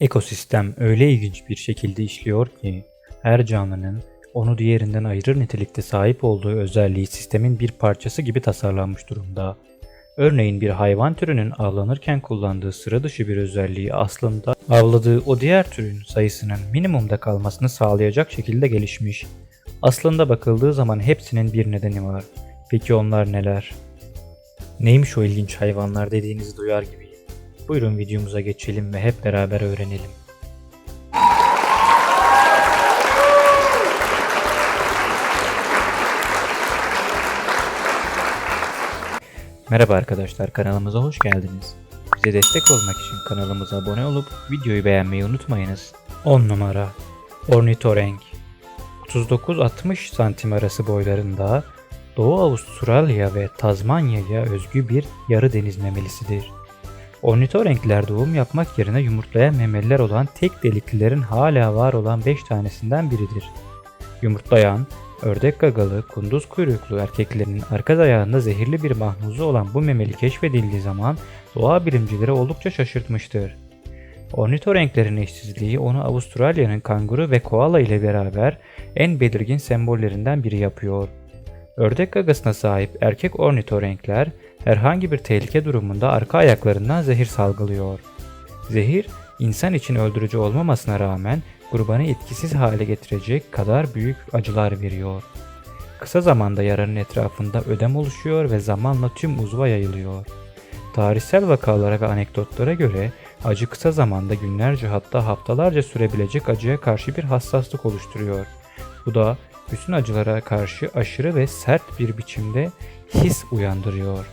Ekosistem öyle ilginç bir şekilde işliyor ki her canlının onu diğerinden ayırır nitelikte sahip olduğu özelliği sistemin bir parçası gibi tasarlanmış durumda. Örneğin bir hayvan türünün avlanırken kullandığı sıra dışı bir özelliği aslında avladığı o diğer türün sayısının minimumda kalmasını sağlayacak şekilde gelişmiş. Aslında bakıldığı zaman hepsinin bir nedeni var. Peki onlar neler? Neymiş o ilginç hayvanlar dediğinizi duyar gibiyim. Buyurun videomuza geçelim ve hep beraber öğrenelim. Merhaba arkadaşlar kanalımıza hoş geldiniz. Bize destek olmak için kanalımıza abone olup videoyu beğenmeyi unutmayınız. 10 numara Ornitorenk 39-60 santim arası boylarında Doğu Avustralya ve Tazmanya'ya özgü bir yarı deniz memelisidir. Ornitorenkler doğum yapmak yerine yumurtlayan memeliler olan tek deliklilerin hala var olan 5 tanesinden biridir. Yumurtlayan, ördek gagalı, kunduz kuyruklu erkeklerin arka ayağında zehirli bir mahmuzu olan bu memeli keşfedildiği zaman doğa bilimcileri oldukça şaşırtmıştır. Ornitorenklerin eşsizliği onu Avustralya'nın kanguru ve koala ile beraber en belirgin sembollerinden biri yapıyor. Ördek gagasına sahip erkek ornitorenkler herhangi bir tehlike durumunda arka ayaklarından zehir salgılıyor. Zehir, insan için öldürücü olmamasına rağmen kurbanı etkisiz hale getirecek kadar büyük acılar veriyor. Kısa zamanda yaranın etrafında ödem oluşuyor ve zamanla tüm uzva yayılıyor. Tarihsel vakalara ve anekdotlara göre acı kısa zamanda günlerce hatta haftalarca sürebilecek acıya karşı bir hassaslık oluşturuyor. Bu da bütün acılara karşı aşırı ve sert bir biçimde his uyandırıyor.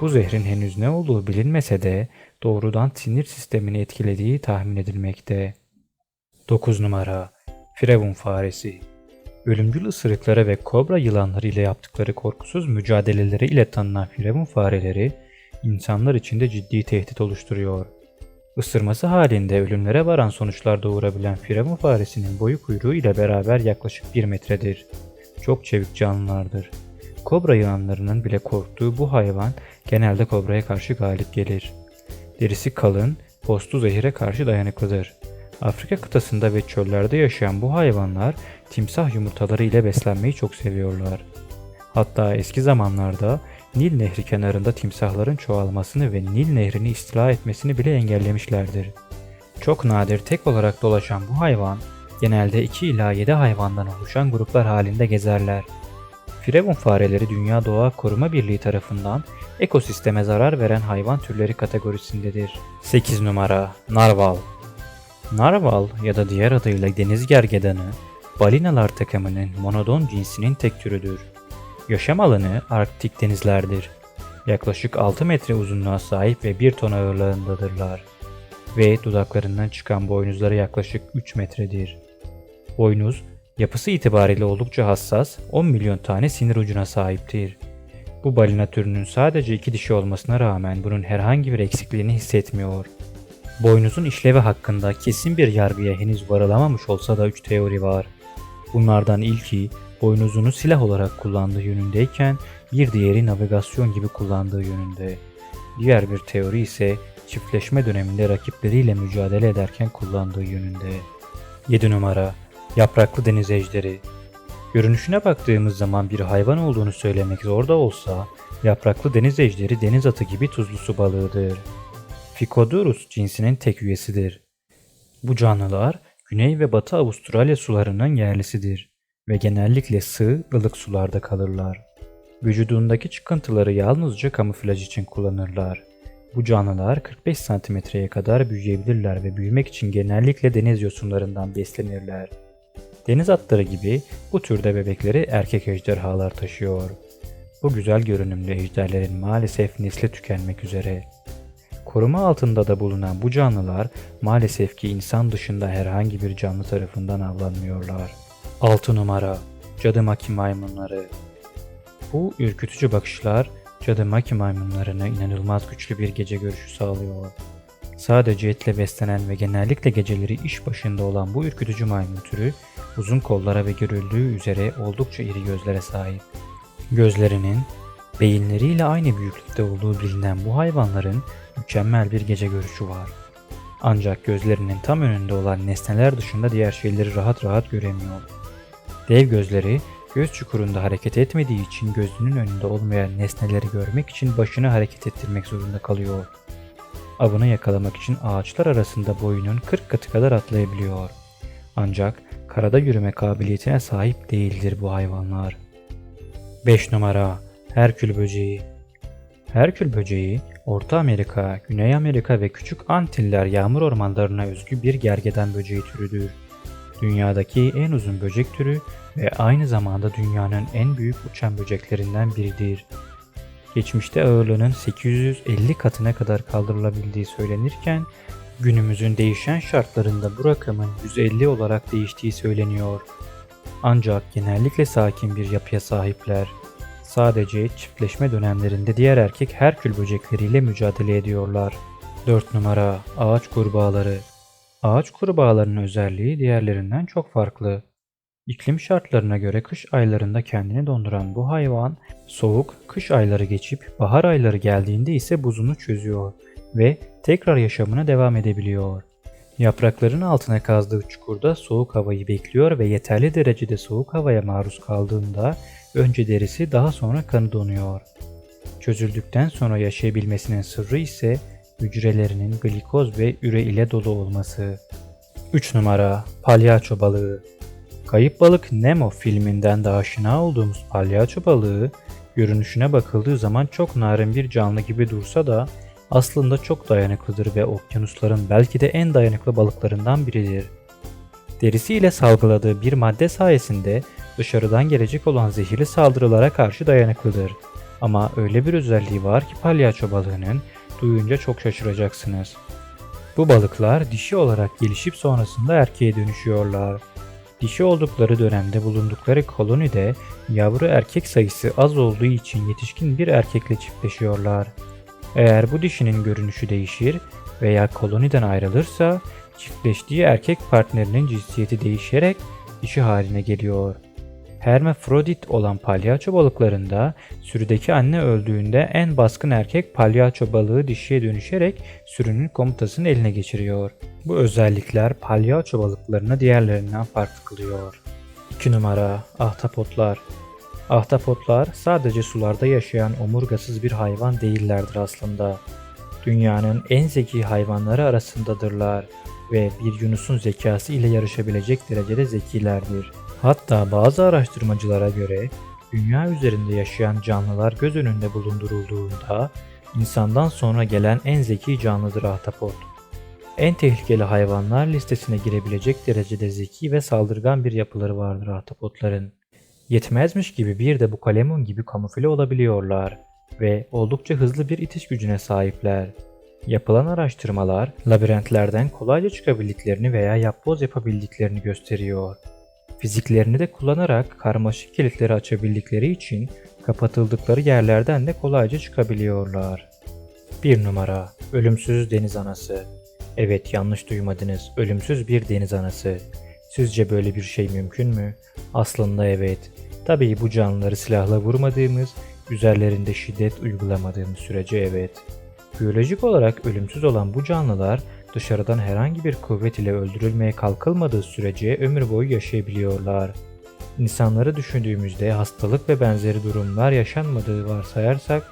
Bu zehrin henüz ne olduğu bilinmese de doğrudan sinir sistemini etkilediği tahmin edilmekte. 9 numara Firavun faresi Ölümcül ısırıkları ve kobra yılanları ile yaptıkları korkusuz mücadeleleri ile tanınan firavun fareleri insanlar için de ciddi tehdit oluşturuyor. Isırması halinde ölümlere varan sonuçlar doğurabilen firavun faresinin boyu kuyruğu ile beraber yaklaşık 1 metredir. Çok çevik canlılardır. Kobra yılanlarının bile korktuğu bu hayvan genelde kobraya karşı galip gelir. Derisi kalın, postu zehire karşı dayanıklıdır. Afrika kıtasında ve çöllerde yaşayan bu hayvanlar timsah yumurtaları ile beslenmeyi çok seviyorlar. Hatta eski zamanlarda Nil Nehri kenarında timsahların çoğalmasını ve Nil Nehri'ni istila etmesini bile engellemişlerdir. Çok nadir tek olarak dolaşan bu hayvan genelde 2 ila 7 hayvandan oluşan gruplar halinde gezerler. Firavun fareleri Dünya Doğa Koruma Birliği tarafından ekosisteme zarar veren hayvan türleri kategorisindedir. 8 numara Narval Narval ya da diğer adıyla deniz gergedanı, balinalar takımının monodon cinsinin tek türüdür. Yaşam alanı Arktik denizlerdir. Yaklaşık 6 metre uzunluğa sahip ve 1 ton ağırlığındadırlar. Ve dudaklarından çıkan boynuzları yaklaşık 3 metredir. Boynuz, yapısı itibariyle oldukça hassas, 10 milyon tane sinir ucuna sahiptir. Bu balina türünün sadece iki dişi olmasına rağmen bunun herhangi bir eksikliğini hissetmiyor. Boynuzun işlevi hakkında kesin bir yargıya henüz varılamamış olsa da 3 teori var. Bunlardan ilki boynuzunu silah olarak kullandığı yönündeyken bir diğeri navigasyon gibi kullandığı yönünde. Diğer bir teori ise çiftleşme döneminde rakipleriyle mücadele ederken kullandığı yönünde. 7 numara Yapraklı deniz ejderi Görünüşüne baktığımız zaman bir hayvan olduğunu söylemek zor da olsa, yapraklı deniz ejderi deniz atı gibi tuzlu su balığıdır. Ficodurus cinsinin tek üyesidir. Bu canlılar Güney ve Batı Avustralya sularının yerlisidir ve genellikle sığ, ılık sularda kalırlar. Vücudundaki çıkıntıları yalnızca kamuflaj için kullanırlar. Bu canlılar 45 santimetreye kadar büyüyebilirler ve büyümek için genellikle deniz yosunlarından beslenirler. Deniz atları gibi bu türde bebekleri erkek ejderhalar taşıyor. Bu güzel görünümlü ejderlerin maalesef nesli tükenmek üzere. Koruma altında da bulunan bu canlılar maalesef ki insan dışında herhangi bir canlı tarafından avlanmıyorlar. 6 numara Cadı maki maymunları Bu ürkütücü bakışlar cadı maki maymunlarına inanılmaz güçlü bir gece görüşü sağlıyor. Sadece etle beslenen ve genellikle geceleri iş başında olan bu ürkütücü maymun türü uzun kollara ve görüldüğü üzere oldukça iri gözlere sahip. Gözlerinin beyinleriyle aynı büyüklükte olduğu bilinen bu hayvanların mükemmel bir gece görüşü var. Ancak gözlerinin tam önünde olan nesneler dışında diğer şeyleri rahat rahat göremiyor. Dev gözleri göz çukurunda hareket etmediği için gözünün önünde olmayan nesneleri görmek için başını hareket ettirmek zorunda kalıyor. Avını yakalamak için ağaçlar arasında boyunun 40 katı kadar atlayabiliyor. Ancak karada yürüme kabiliyetine sahip değildir bu hayvanlar. 5 numara Herkül böceği Herkül böceği, Orta Amerika, Güney Amerika ve Küçük Antiller yağmur ormanlarına özgü bir gergedan böceği türüdür. Dünyadaki en uzun böcek türü ve aynı zamanda dünyanın en büyük uçan böceklerinden biridir. Geçmişte ağırlığının 850 katına kadar kaldırılabildiği söylenirken, günümüzün değişen şartlarında bu rakamın 150 olarak değiştiği söyleniyor. Ancak genellikle sakin bir yapıya sahipler. Sadece çiftleşme dönemlerinde diğer erkek herkül böcekleriyle mücadele ediyorlar. 4 numara Ağaç kurbağaları Ağaç kurbağalarının özelliği diğerlerinden çok farklı. İklim şartlarına göre kış aylarında kendini donduran bu hayvan, soğuk kış ayları geçip bahar ayları geldiğinde ise buzunu çözüyor ve tekrar yaşamına devam edebiliyor. Yaprakların altına kazdığı çukurda soğuk havayı bekliyor ve yeterli derecede soğuk havaya maruz kaldığında önce derisi daha sonra kanı donuyor. Çözüldükten sonra yaşayabilmesinin sırrı ise hücrelerinin glikoz ve üre ile dolu olması. 3 numara Palyaço balığı Kayıp Balık Nemo filminden de aşina olduğumuz palyaço balığı görünüşüne bakıldığı zaman çok narin bir canlı gibi dursa da aslında çok dayanıklıdır ve okyanusların belki de en dayanıklı balıklarından biridir. Derisiyle salgıladığı bir madde sayesinde dışarıdan gelecek olan zehirli saldırılara karşı dayanıklıdır. Ama öyle bir özelliği var ki palyaço balığının duyunca çok şaşıracaksınız. Bu balıklar dişi olarak gelişip sonrasında erkeğe dönüşüyorlar. Dişi oldukları dönemde bulundukları kolonide yavru erkek sayısı az olduğu için yetişkin bir erkekle çiftleşiyorlar. Eğer bu dişinin görünüşü değişir veya koloniden ayrılırsa çiftleştiği erkek partnerinin cinsiyeti değişerek dişi haline geliyor. Hermafrodit olan palyaço balıklarında sürüdeki anne öldüğünde en baskın erkek palyaço balığı dişiye dönüşerek sürünün komutasını eline geçiriyor. Bu özellikler palyaço balıklarını diğerlerinden farklı kılıyor. 2 numara Ahtapotlar Ahtapotlar sadece sularda yaşayan omurgasız bir hayvan değillerdir aslında. Dünyanın en zeki hayvanları arasındadırlar ve bir yunusun zekası ile yarışabilecek derecede zekilerdir. Hatta bazı araştırmacılara göre dünya üzerinde yaşayan canlılar göz önünde bulundurulduğunda insandan sonra gelen en zeki canlıdır ahtapot. En tehlikeli hayvanlar listesine girebilecek derecede zeki ve saldırgan bir yapıları vardır ahtapotların. Yetmezmiş gibi bir de bu kalemun gibi kamufle olabiliyorlar ve oldukça hızlı bir itiş gücüne sahipler. Yapılan araştırmalar labirentlerden kolayca çıkabildiklerini veya yapboz yapabildiklerini gösteriyor. Fiziklerini de kullanarak karmaşık kilitleri açabildikleri için kapatıldıkları yerlerden de kolayca çıkabiliyorlar. 1 numara Ölümsüz Deniz Anası Evet yanlış duymadınız. Ölümsüz bir deniz anası. Sizce böyle bir şey mümkün mü? Aslında evet. Tabii bu canlıları silahla vurmadığımız, üzerlerinde şiddet uygulamadığımız sürece evet. Biyolojik olarak ölümsüz olan bu canlılar dışarıdan herhangi bir kuvvet ile öldürülmeye kalkılmadığı sürece ömür boyu yaşayabiliyorlar. İnsanları düşündüğümüzde hastalık ve benzeri durumlar yaşanmadığı varsayarsak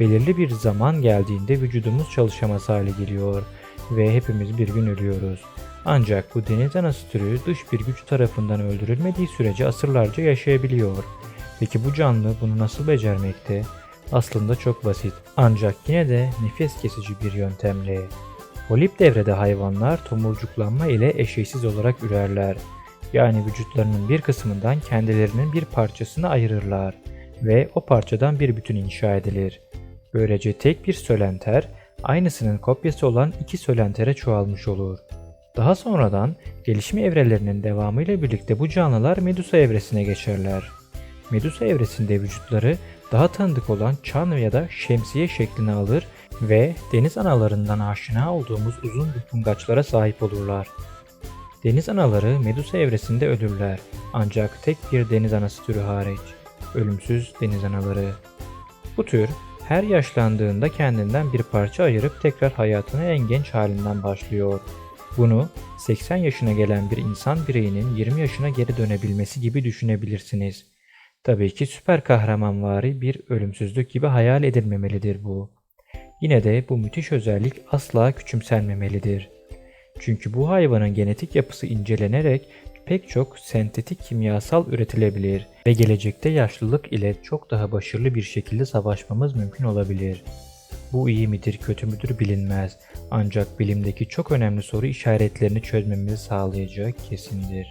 belirli bir zaman geldiğinde vücudumuz çalışamaz hale geliyor ve hepimiz bir gün ölüyoruz. Ancak bu deniz anası türü dış bir güç tarafından öldürülmediği sürece asırlarca yaşayabiliyor. Peki bu canlı bunu nasıl becermekte? Aslında çok basit. Ancak yine de nefes kesici bir yöntemle. Polip devrede hayvanlar tomurcuklanma ile eşeğsiz olarak ürerler. Yani vücutlarının bir kısmından kendilerinin bir parçasını ayırırlar ve o parçadan bir bütün inşa edilir. Böylece tek bir sölenter aynısının kopyası olan iki sölentere çoğalmış olur. Daha sonradan gelişim evrelerinin devamıyla birlikte bu canlılar Medusa evresine geçerler. Medusa evresinde vücutları daha tanıdık olan çan ya da şemsiye şeklini alır ve deniz analarından aşina olduğumuz uzun bupungaçlara sahip olurlar. Deniz anaları Medusa evresinde ölürler ancak tek bir deniz anası türü hariç. Ölümsüz deniz anaları. Bu tür Her yaşlandığında kendinden bir parça ayırıp tekrar hayatına en genç halinden başlıyor. Bunu 80 yaşına gelen bir insan bireyinin 20 yaşına geri dönebilmesi gibi düşünebilirsiniz. Tabii ki süper kahramanvari bir ölümsüzlük gibi hayal edilmemelidir bu. Yine de bu müthiş özellik asla küçümsenmemelidir. Çünkü bu hayvanın genetik yapısı incelenerek pek çok sentetik kimyasal üretilebilir ve gelecekte yaşlılık ile çok daha başarılı bir şekilde savaşmamız mümkün olabilir. Bu iyi midir kötü müdür bilinmez ancak bilimdeki çok önemli soru işaretlerini çözmemizi sağlayacağı kesindir.